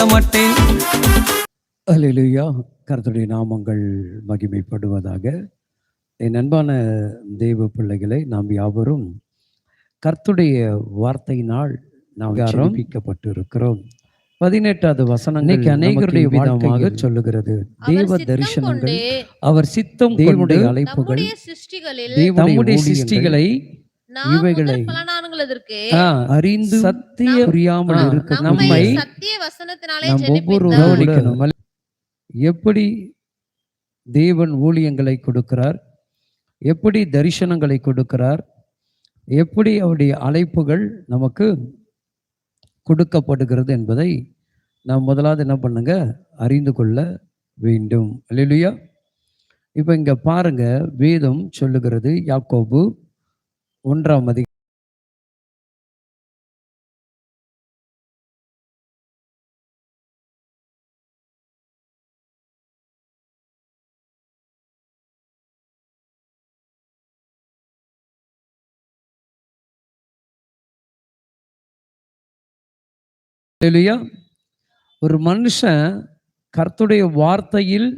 சொல்ல மாட்டேன் அல்லேலூயா. கர்த்தருடைய நாமங்கள் மகிமைப்படுவதாக. என் அன்பான தெய்வ பிள்ளைகளை நாம் யாவரும் கர்த்தருடைய வார்த்தையினால் நாம் ஜெபிக்கப்பட்டு இருக்கிறோம் பதினெட்டாவது வசனம் இன்னைக்கு அநேகருடைய விதமாக சொல்லுகிறது. தேவ அவர் சித்தம் தரிசனங்கள் கொண்டு அவர் சித்தம் தேவனுடைய அழைப்புகள் நம்முடைய சிருஷ்டிகளை நாம் இவைகளை ஆ, அறிந்து சத்திய புரியாமல் இருக்க நம்மை சத்திய வசனத்தினாலே நாம் ஒவ்வொரு எப்படி தேவன் ஊழியங்களை கொடுக்கிறார்? எப்படி தரிசனங்களை கொடுக்கிறார்? எப்படி அவருடைய அழைப்புகள் நமக்கு கொடுக்கப்படுகிறது என்பதை நாம் முதலாவது என்ன பண்ணுங்க? அறிந்து கொள்ள வேண்டும். அல்லேலூயா. இப்போ இங்க பாருங்க வேதம் சொல்லுகிறது யாக்கோபு ஒன்றாம் அதி இல்லையா ஒரு மனுஷன் கர்த்துடைய வார்த்தையில்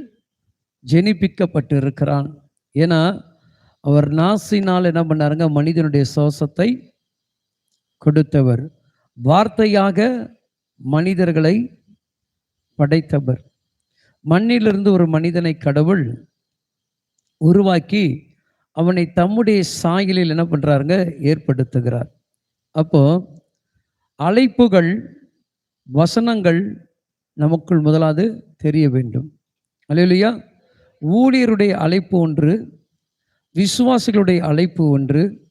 ஜெனிப்பிக்கப்பட்டு இருக்கிறான் ஏன்னா அவர் நாசினால் என்ன பண்ணாருங்க? மனிதனுடைய சோசத்தை கொடுத்தவர். வார்த்தையாக மனிதர்களை படைத்தவர். மண்ணிலிருந்து ஒரு மனிதனை கடவுள் உருவாக்கி அவனை தம்முடைய சாயலில் என்ன பண்றாருங்க? ஏற்படுத்துகிறார். அப்போ அழைப்புகள் வசனங்கள் நமக்குள் முதலாவது தெரிய வேண்டும். அல்லையா ஊழியருடைய அழைப்பு ஒன்று விசுவாசிகளுடைய அழைப்பு ஒன்று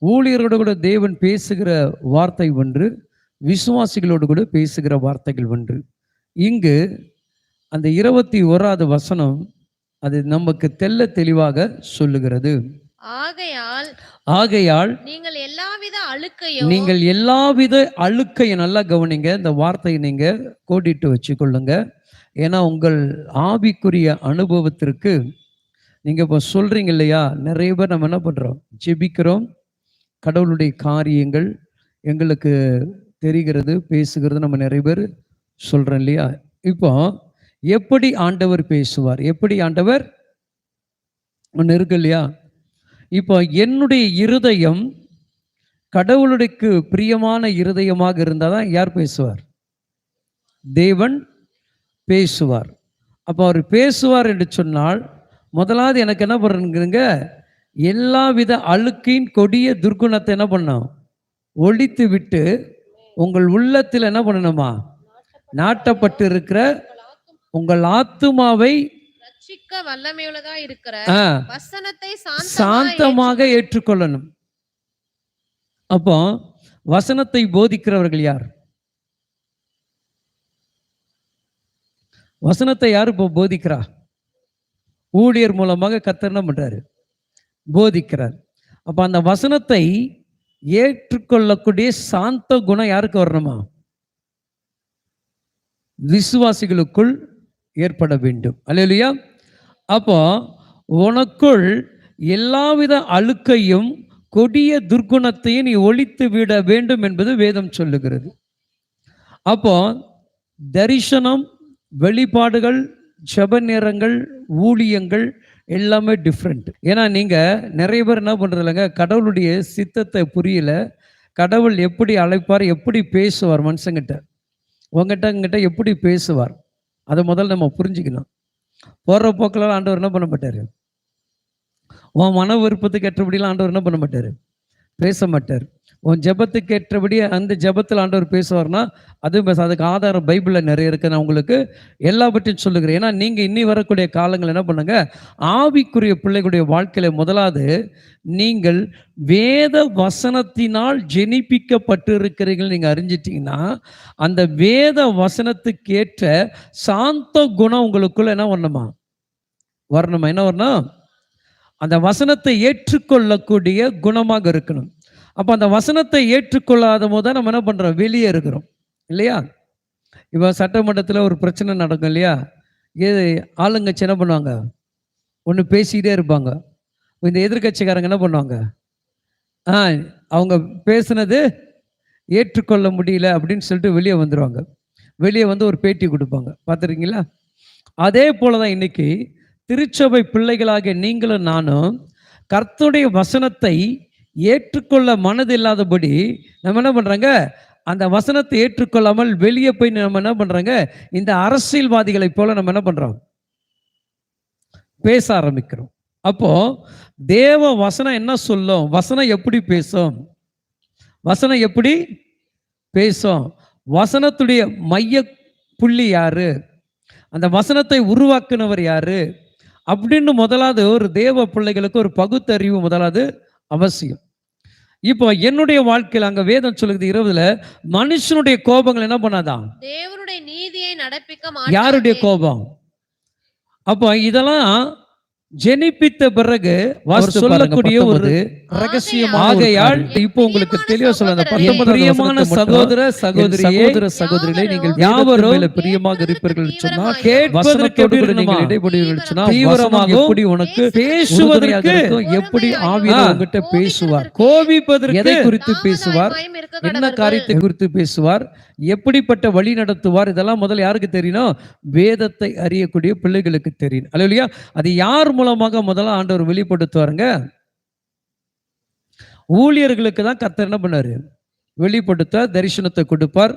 ஊழியரோடு கூட தேவன் பேசுகிற வார்த்தை ஒன்று விசுவாசிகளோடு கூட பேசுகிற வார்த்தைகள் ஒன்று. இங்கு அந்த இருபத்தி ஓராவது வசனம் அது நமக்கு தெள்ள தெளிவாக சொல்லுகிறது. ஆகையால் ஆகையால் நீங்கள் எல்லாவித அழுக்கையும் நீங்கள் எல்லாவித அழுக்கையும் நல்லா கவனிங்க. இந்த வார்த்தையை நீங்க கோடிட்டு வச்சுக்கொள்ளுங்க. ஏன்னா உங்கள் ஆவிக்குரிய அனுபவத்திற்கு நீங்க இப்போ சொல்றீங்க இல்லையா? நிறைய பேர் நம்ம என்ன பண்றோம்? ஜெபிக்கிறோம். கடவுளுடைய காரியங்கள் எங்களுக்கு தெரிகிறது பேசுகிறது நம்ம நிறைய பேர் சொல்றோம் இல்லையா? இப்போ எப்படி ஆண்டவர் பேசுவார்? எப்படி ஆண்டவர்? ஒன்று இருக்கு இல்லையா? இப்போ என்னுடைய இருதயம் கடவுளுடைக்கு பிரியமான இருதயமாக இருந்தால் தான் யார் பேசுவார்? தேவன் பேசுவார். அப்போ அவர் பேசுவார் என்று சொன்னால் முதலாவது எனக்கு என்ன பண்ணுறேங்க எல்லா வித அழுக்கின் கொடிய துர்க்குணத்தை என்ன பண்ணோம் ஒழித்து விட்டு உங்கள் உள்ளத்தில் என்ன பண்ணணுமா? நாட்டப்பட்டு இருக்கிற உங்கள் ஆத்துமாவை ரட்சிக்க வல்லமையுள்ளதா இருக்கிற வசனத்தை சாந்தமாக ஏற்றுக்கொள்ளணும். அப்போ வசனத்தை போதிக்கிறவர்கள் யார்? வசனத்தை யார் இப்போ போதிக்கிறா? ஊழியர் மூலமாக கர்த்தர் என்ன பண்றாரு? போதிக்கிறார். அப்ப அந்த வசனத்தை ஏற்றுக்கொள்ளக்கூடிய சாந்த குணம் யாருக்கு வரணுமா? விசுவாசிகளுக்குள் ஏற்பட வேண்டும். அல்லேலூயா. அப்போ உனக்குள் எல்லாவித அழுக்கையும் கொடிய துர்க்குணத்தையும் நீ ஒழித்து விட வேண்டும் என்பது வேதம் சொல்லுகிறது. அப்போ தரிசனம் வெளிப்பாடுகள் ஜப நேரங்கள் ஊழியங்கள் எல்லாமே டிஃப்ரெண்ட் ஏன்னா நீங்கள் நிறைய பேர் என்ன பண்றது கடவுளுடைய சித்தத்தை புரியல கடவுள் எப்படி அழைப்பார் எப்படி பேசுவார் மனுஷங்கிட்ட? உங்ககிட்ட உங்ககிட்ட எப்படி பேசுவார்? அதை முதல்ல நம்ம புரிஞ்சுக்கணும். போகிற போக்கில் ஆண்டவர் என்ன பண்ண மாட்டார்? உன் மன விருப்பத்துக்கு ஏற்றபடியெல்லாம் ஆண்டவர் என்ன பண்ண மாட்டார்? பேச மாட்டார். உன் ஜெபத்துக்கு ஏற்றபடி அந்த ஜெபத்தில் ஆண்டவர் பேசுவார்னா அதுவும் அதுக்கு ஆதாரம் பைபிளில் நிறைய இருக்கு. நான் உங்களுக்கு எல்லாவற்றையும் சொல்லுகிறேன். ஏன்னா நீங்கள் இன்னி வரக்கூடிய காலங்கள் என்ன பண்ணுங்க? ஆவிக்குரிய பிள்ளைகளுடைய வாழ்க்கையில முதலாவது நீங்கள் வேத வசனத்தினால் ஜெனிப்பிக்கப்பட்டு இருக்கிறீர்கள் நீங்கள் அறிஞ்சிட்டிங்கன்னா அந்த வேத வசனத்துக்கு ஏற்ற சாந்த குணம் உங்களுக்குள்ள என்ன வரணுமா? வரணுமா? என்ன வரணும்? அந்த வசனத்தை ஏற்றுக்கொள்ளக்கூடிய குணமாக இருக்கணும். அப்போ அந்த வசனத்தை ஏற்றுக்கொள்ளாத போது தான் நம்ம என்ன பண்ணுறோம் வெளியே இருக்கிறோம். இல்லையா? இப்போ சட்டமன்றத்தில் ஒரு பிரச்சனை நடக்கும் இல்லையா? ஏது ஆளுங்கட்சி என்ன பண்ணுவாங்க? ஒன்று பேசிக்கிட்டே இருப்பாங்க. இந்த எதிர்கட்சிக்காரங்க என்ன பண்ணுவாங்க? ஆ அவங்க பேசுனது ஏற்றுக்கொள்ள முடியல அப்படின்னு சொல்லிட்டு வெளியே வந்துடுவாங்க வெளியே வந்து ஒரு பேட்டி கொடுப்பாங்க. பார்த்துருக்கீங்களா? அதே போல தான் இன்னைக்கு திருச்சபை பிள்ளைகளாகிய நீங்களும் நானும் கர்த்தருடைய வசனத்தை ஏற்றுக்கொள்ள மனதில்லாதபடி நம்ம என்ன பண்ணுறாங்க அந்த வசனத்தை ஏற்றுக்கொள்ளாமல் வெளியே போய் நம்ம என்ன பண்ணுறாங்க இந்த அரசியல்வாதிகளை போல நம்ம என்ன பண்ணுறோம் பேச ஆரம்பிக்கிறோம். அப்போ தேவ வசனம் என்ன சொல்லும்? வசனம் எப்படி பேசும்? வசனம் எப்படி பேசும்? வசனத்துடைய மைய புள்ளி யாரு? அந்த வசனத்தை உருவாக்குனவர் யாரு? அப்படின்னு முதலாவது ஒரு தேவ பிள்ளைகளுக்கு ஒரு பகுத்தறிவு முதலாவது அவசியம். இப்போ என்னுடைய வாழ்க்கையில் அங்க வேதம் சொல்லுது இருபதுல மனுஷனுடைய கோபங்கள் என்ன பண்ணாதான் தேவனுடைய நீதியை நடப்பிக்க யாருடைய. கோபம் அப்போ இதெல்லாம் ஜெனிப்பித்த பிறகு சொல்லக்கூடிய ஒரு. ரகசியமாக ஆகையால் இப்போ உங்களுக்கு தெளிவா சொல்ல பிரியமான சகோதர என் சகோதரியே சகோதர சகோதரிகளை நீங்கள் யாவரும் பிரியமாக இருப்பீர்கள் சொன்னால் கேட்பதற்கு வசனத்தோடு எப்படி நீங்கள்? இடைப்படுவீர்கள் உனக்கு பேசுவதற்கு எப்படி ஆவியில ஆ. உங்ககிட்ட பேசுவார் கோபிப்பதற்கு எதை குறித்து பேசுவார் என்ன காரியத்தை குறித்து பேசுவார் எப்படிப்பட்ட வழி நடத்துவார் இதெல்லாம் முதல்ல யாருக்கு தெரியணும் வேதத்தை அறியக்கூடிய பிள்ளைகளுக்கு தெரியும் அல்லையா அது யார் மூலமாக முதல்ல ஆண்டவர் வெளிப்படுத்துவாருங்க ஊழியர்களுக்கு தான் கத்தர் என்ன பண்ணாரு? வெளிப்படுத்த தரிசனத்தை கொடுப்பார்.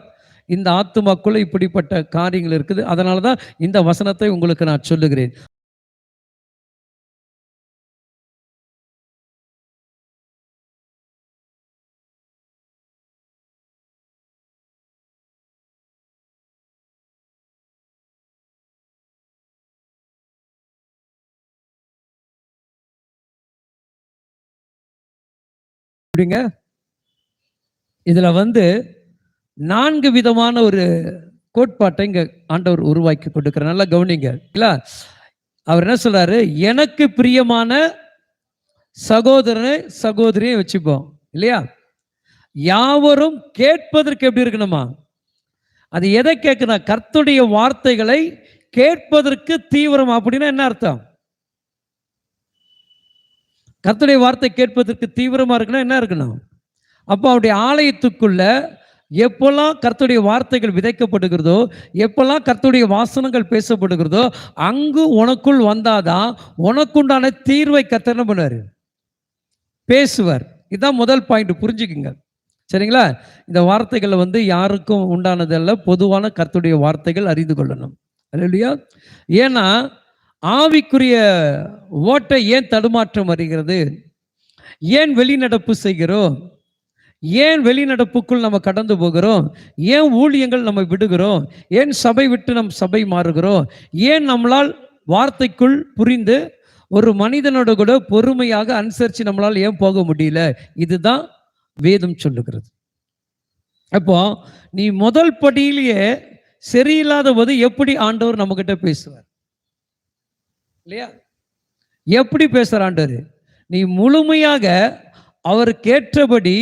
இந்த ஆத்துமாக்குள்ள இப்படிப்பட்ட காரியங்கள் இருக்குது. அதனால தான் இந்த வசனத்தை உங்களுக்கு நான் சொல்லுகிறேன். எப்படிங்க இதுல வந்து நான்கு விதமான ஒரு கோட்பாட்டை இங்க ஆண்டவர் உருவாக்கி கொடுக்கிற நல்லா கவனிங்க. இல்ல அவர் என்ன சொல்றாரு? எனக்கு பிரியமான சகோதரனை சகோதரியை வச்சுப்போம். இல்லையா? யாவரும் கேட்பதற்கு எப்படி இருக்கணுமா? அது எதை கேட்குனா கர்த்துடைய வார்த்தைகளை கேட்பதற்கு தீவிரம். அப்படின்னா என்ன அர்த்தம்? கர்த்தருடைய வார்த்தை கேட்பதற்கு தீவிரமாக இருக்குன்னா என்ன இருக்கணும்? அப்போ அவருடைய ஆலயத்துக்குள்ள எப்பெல்லாம் கர்த்தருடைய வார்த்தைகள் விதைக்கப்படுகிறதோ எப்பெல்லாம் கர்த்தருடைய வாசனங்கள் பேசப்படுகிறதோ அங்கு உனக்குள் வந்தாதான் உனக்குண்டான தீர்வை கர்த்தர் பண்ணுவார்? பேசுவார். இதுதான் முதல் பாயிண்ட். புரிஞ்சுக்குங்க. சரிங்களா? இந்த வார்த்தைகள் வந்து யாருக்கும் உண்டானதல்ல. பொதுவான கர்த்தருடைய வார்த்தைகள் அறிந்து கொள்ளணும். இல்லையா ஏன்னா ஆவிக்குரிய ஓட்டை ஏன் தடுமாற்றம் வருகிறது? ஏன் வெளிநடப்பு செய்கிறோம்? ஏன் வெளிநடப்புக்குள் நம்ம கடந்து போகிறோம்? ஏன் ஊழியங்கள் நம்ம விடுகிறோம்? ஏன் சபை விட்டு நம் சபை மாறுகிறோம்? ஏன் நம்மளால் வார்த்தைக்குள் புரிந்து ஒரு மனிதனோட கூட பொறுமையாக அனுசரித்து நம்மளால் ஏன் போக முடியல? இதுதான் வேதம் சொல்லுகிறது. அப்போ நீ முதல் படியிலேயே சரியில்லாத போது எப்படி ஆண்டவர் நம்மக்கிட்ட பேசுவார்? இல்லையா? எப்படி பேசுற ஆண்டவர் நீ முழுமையாக அவர் கேட்டபடி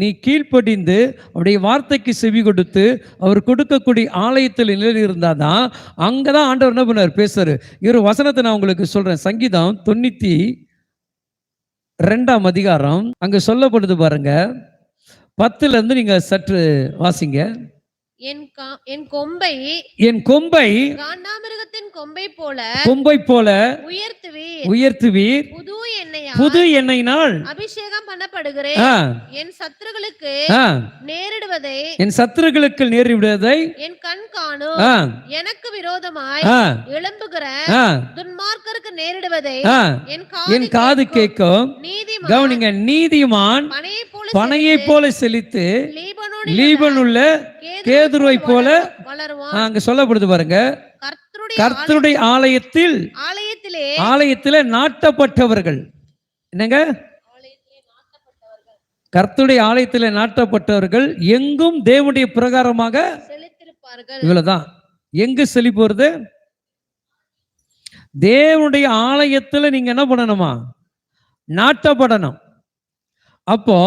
நீ கீழ்ப்படிந்து அவருடைய வார்த்தைக்கு செவி கொடுத்து அவர் கொடுக்கக்கூடிய ஆலயத்தில் நிலையில் இருந்தால் தான் அங்கே தான் ஆண்டவர் என்ன பண்ணார் பேசுறாரு. இவர் வசனத்தை நான் உங்களுக்கு சொல்கிறேன் சங்கீதம் தொண்ணூற்றி ரெண்டாம் அதிகாரம் அங்கே சொல்லப்படுது பாருங்க. பத்துலேருந்து நீங்கள் சற்று வாசிங்க. என் கொம்பை என் கொம்பை காண்டாமிருகத்தின் கொம்பை போல கொம்பை போல உயர்த்துவீர். உயர்த்துவீர். புது எண்ணெயா புது எண்ணெயினால் அபிஷேகம் பண்ணப்படுகிறேன். என் சத்துருக்களுக்கு ஆ, நேரிடுவதை என் சத்துருக்களுக்கு நேரிடுவதை என் கண் காணும். எனக்கு விரோதமாய் எழும்புகிற துன்மார்க்கருக்கு நேரிடுவதை. என் காது கேட்கும். நீதிமான் கவனிங்க நீதிமான் பனையை போல பனையை போல செழித்து லீபனோனில் லீபன் உள்ள கேதுருவை போல அங்க சொல்லப்படுது பாருங்க. கர்த்தருடைய ஆலயத்தில் ஆலயத்திலே ஆலயத்தில் நாட்டப்பட்டவர்கள். என்னங்க? கர்த்தருடைய ஆலயத்தில் நாட்டப்பட்டவர்கள் எங்கும் தேவனுடைய பிரகாரமாக இவ்வளவுதான். எங்கு செழிப்பு வருது? தேவனுடைய ஆலயத்துல நீங்க என்ன பண்ணணுமா? நாட்டப்படணும். அப்போ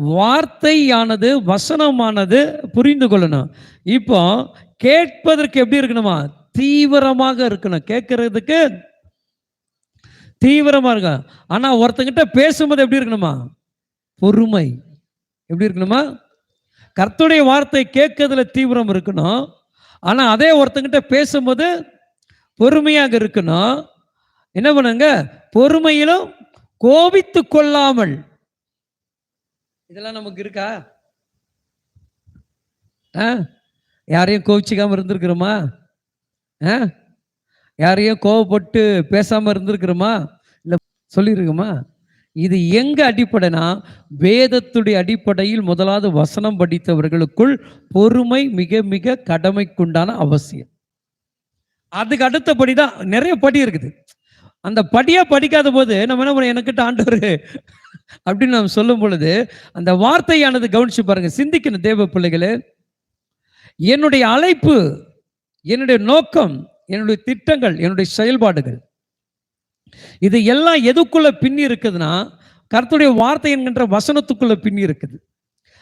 வார்த்தையானது வசனமானது புரிந்து கொள்ளணும். இப்போ கேட்பதற்கு எப்படி இருக்கணுமா? தீவிரமாக இருக்கணும். கேட்கறதுக்கு தீவிரமா இருக்கும் ஆனா ஒருத்தங்கிட்ட பேசும்போது எப்படி இருக்கணுமா? பொறுமை. எப்படி இருக்கணுமா? கர்த்துடைய வார்த்தை கேட்கறதுல தீவிரம் இருக்கணும். ஆனா அதே ஒருத்தங்கிட்ட பேசும்போது பொறுமையாக இருக்கணும். என்ன பண்ணுங்க? பொறுமையிலும் கோபித்து கொள்ளாமல் இதெல்லாம் நமக்கு இருக்கா? ஆ? யாரையும் கோவிச்சிக்காம இருந்திருக்கிறோமா? ஆ? யாரையும் கோவப்பட்டு பேசாம இருந்திருக்கிறோமா? இல்லை சொல்லியிருக்கோமா இது எங்க அடிப்படைனா வேதத்துடைய அடிப்படையில் முதலாவது வசனம் படித்தவர்களுக்குள் பொறுமை மிக மிக கடமைக்குண்டான அவசியம். அதுக்கு அடுத்தபடி தான் நிறைய படி இருக்குது. அந்த படியா படிக்காத போது நம்ம என்ன பண்ண ஆண்டவர் அப்படின்னு நாம் சொல்லும் பொழுது அந்த வார்த்தையானது கவனிச்சு பாருங்க சிந்திக்கணும் தேவ பிள்ளைகளே என்னுடைய அழைப்பு என்னுடைய நோக்கம் என்னுடைய திட்டங்கள் என்னுடைய செயல்பாடுகள் இது எல்லாம் எதுக்குள்ள பின்னி இருக்குதுன்னா கருத்துடைய வார்த்தை என்கின்ற வசனத்துக்குள்ள பின்னி இருக்குது.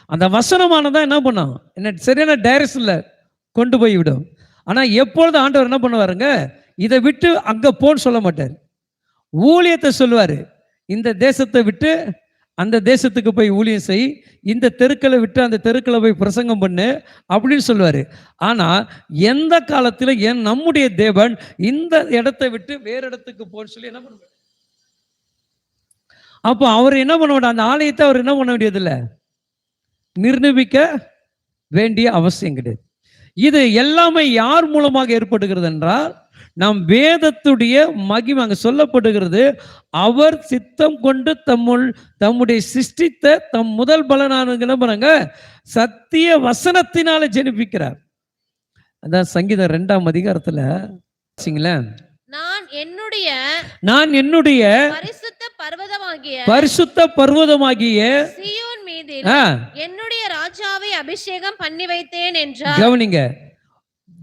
அந்த வசனமானதான் என்ன பண்ணும்? என்ன சரியான டைரக்ஷன்ல கொண்டு போய் விடும். ஆனா எப்பொழுது ஆண்டவர் என்ன பண்ணுவாருங்க? இதை விட்டு அங்க போன்னு சொல்ல மாட்டார். ஊழியத்தை சொல்லுவாரு. இந்த தேசத்தை விட்டு அந்த தேசத்துக்கு போய் ஊழியம் செய் இந்த தெருக்களை விட்டு அந்த தெருக்களை போய் பிரசங்கம் பண்ணு அப்படின்னு சொல்லுவார். ஆனால் எந்த காலத்தில் என் நம்முடைய தேவன் இந்த இடத்தை விட்டு வேற இடத்துக்கு போன்னு சொல்லி என்ன பண்ணுவார்? அப்போ அவர் என்ன பண்ண அந்த ஆலயத்தை அவர் என்ன பண்ண வேண்டியதில்லை? நிர்ணயிக்க வேண்டிய அவசியம் கிடையாது. இது எல்லாமே யார் மூலமாக ஏற்படுகிறது என்றால் நம் வேதத்துடைய மகிமை அங்க சொல்லப்படுகிறது. அவர் சித்தம் கொண்டு தம்முள் தம்முடைய சிருஷ்டித்த தம் முதல் பலனான பண்ணாங்க சத்திய வசனத்தினால ஜெனிப்பிக்கிறார். அதான் சங்கீதம் ரெண்டாம் அதிகாரத்துல வச்சுங்களேன். நான் என்னுடைய நான் என்னுடைய பரிசுத்த பர்வதமாகிய பரிசுத்த பர்வதமாகிய சியோன் மீதில் ஆ, என்னுடைய ராஜாவை அபிஷேகம் பண்ணி வைத்தேன் என்றார். கவனிங்க.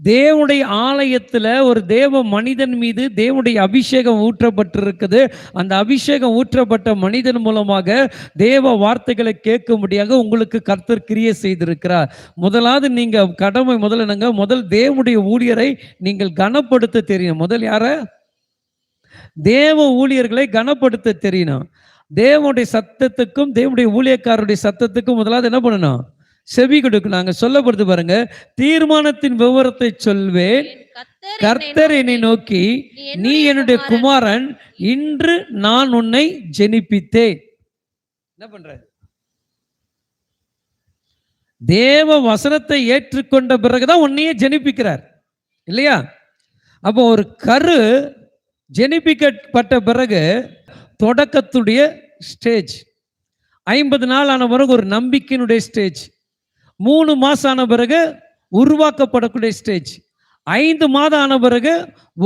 தேவனுடைய ஆலயத்தில் ஒரு தேவ மனிதன் மீது தேவனுடைய அபிஷேகம் ஊற்றப்பட்டிருக்குது. அந்த அபிஷேகம் ஊற்றப்பட்ட மனிதன் மூலமாக தேவ வார்த்தைகளை கேட்கும்படியாக உங்களுக்கு கர்த்தர் கிரியை செய்திருக்கிறார். முதலாவது நீங்கள் கடமை முதல்ல என்னங்க? முதல் தேவனுடைய ஊழியரை நீங்கள் கனப்படுத்த தெரியணும் முதல் யார? தேவ ஊழியர்களை கனப்படுத்த தெரியணும் தேவனுடைய சத்தத்துக்கும் தேவனுடைய ஊழியக்காரருடைய சத்தத்துக்கும் முதலாவது என்ன பண்ணணும்? செவி கொடுக்கணும் அங்க சொல்லப்படுது பாருங்க. தீர்மானத்தின் விவரத்தை சொல்வேன். கர்த்தர் என்னை நோக்கி நீ என்னுடைய குமாரன். இன்று நான் உன்னை ஜெனிப்பித்தேன். என்ன பண்ற? தேவ வசனத்தை ஏற்றுக்கொண்ட பிறகுதான் உன்னையே ஜெனிப்பிக்கிறார். இல்லையா? அப்போ ஒரு கரு ஜெனிப்பிக்கப்பட்ட பிறகு தொடக்கத்துடைய ஸ்டேஜ் ஐம்பது நாள் ஆன பிறகு ஒரு நம்பிக்கையினுடைய ஸ்டேஜ் மூணு மாதம் ஆன பிறகு உருவாக்கப்படக்கூடிய ஸ்டேஜ் ஐந்து மாதம் ஆன பிறகு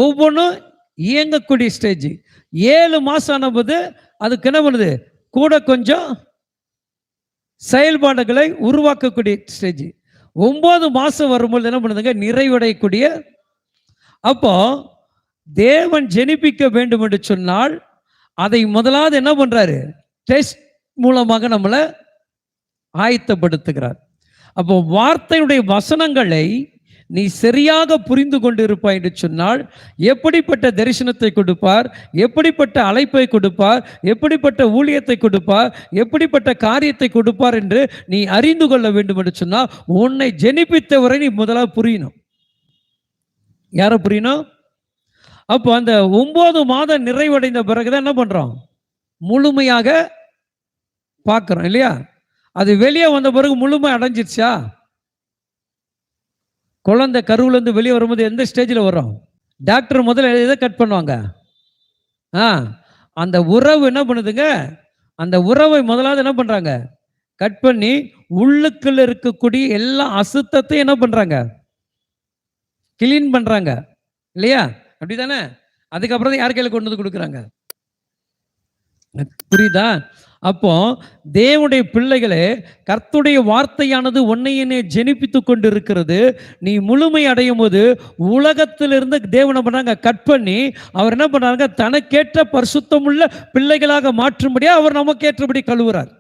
ஒவ்வொன்றும் இயங்கக்கூடிய ஸ்டேஜ் ஏழு மாதம் ஆனபோது அதுக்கு என்ன பண்ணுது? கூட கொஞ்சம் செயல்பாடுகளை உருவாக்கக்கூடிய ஸ்டேஜ் ஒன்பது மாதம் வரும்பொழுது என்ன பண்ணுதுங்க? நிறைவடையக்கூடிய. அப்போ தேவன் ஜெனிப்பிக்க வேண்டும் என்று சொன்னால் அதை முதலாவது என்ன பண்ணுறாரு டெஸ்ட் மூலமாக நம்மளை ஆயத்தப்படுத்துகிறார். அப்போ வார்த்தையுடைய வசனங்களை நீ சரியாக புரிந்து கொண்டு இருப்பாய் என்று சொன்னால் எப்படிப்பட்ட தரிசனத்தை கொடுப்பார் எப்படிப்பட்ட அழைப்பை கொடுப்பார் எப்படிப்பட்ட ஊழியத்தை கொடுப்பார் எப்படிப்பட்ட காரியத்தை கொடுப்பார் என்று நீ அறிந்து கொள்ள வேண்டும் என்று சொன்னால் உன்னை ஜெனிப்பித்தவரை நீ முதலாக புரியணும். யாரை புரியணும்? அப்போ அந்த ஒன்பது மாதம் நிறைவடைந்த பிறகுதான் என்ன பண்றோம்? முழுமையாக பார்க்குறோம் இல்லையா? அது வெளியே வந்த பிறகு முழுமை அடைஞ்சிருச்சா? குழந்தை கருவுலேருந்து வெளியே வரும்போது எந்த ஸ்டேஜில் வரும்? டாக்டர் முதல்ல எதை கட் பண்ணுவாங்க? ஆ அந்த உறவு என்ன பண்ணுதுங்க? அந்த உறவை முதலாவது என்ன பண்ணுறாங்க கட் பண்ணி உள்ளுக்குள்ள இருக்கக்கூடிய எல்லா அசுத்தத்தையும் என்ன பண்ணுறாங்க கிளீன் பண்ணுறாங்க இல்லையா? அப்படிதானே அதுக்கப்புறம் தான் யார் கையில் கொண்டு வந்து கொடுக்குறாங்க? புரியுதா? அப்போ தேவனுடைய பிள்ளைகளே கர்த்துடைய வார்த்தையானது உன்னையனே ஜெனிப்பித்து கொண்டு இருக்கிறது நீ முழுமை அடையும் போது உலகத்திலிருந்து தேவன் என்ன பண்ணாங்க கட் பண்ணி அவர் என்ன பண்றாங்க தனக்கேற்ற பரிசுத்தமுள்ள பிள்ளைகளாக மாற்றும்படியாக அவர் நமக்கேற்றபடி கழுவுறார்.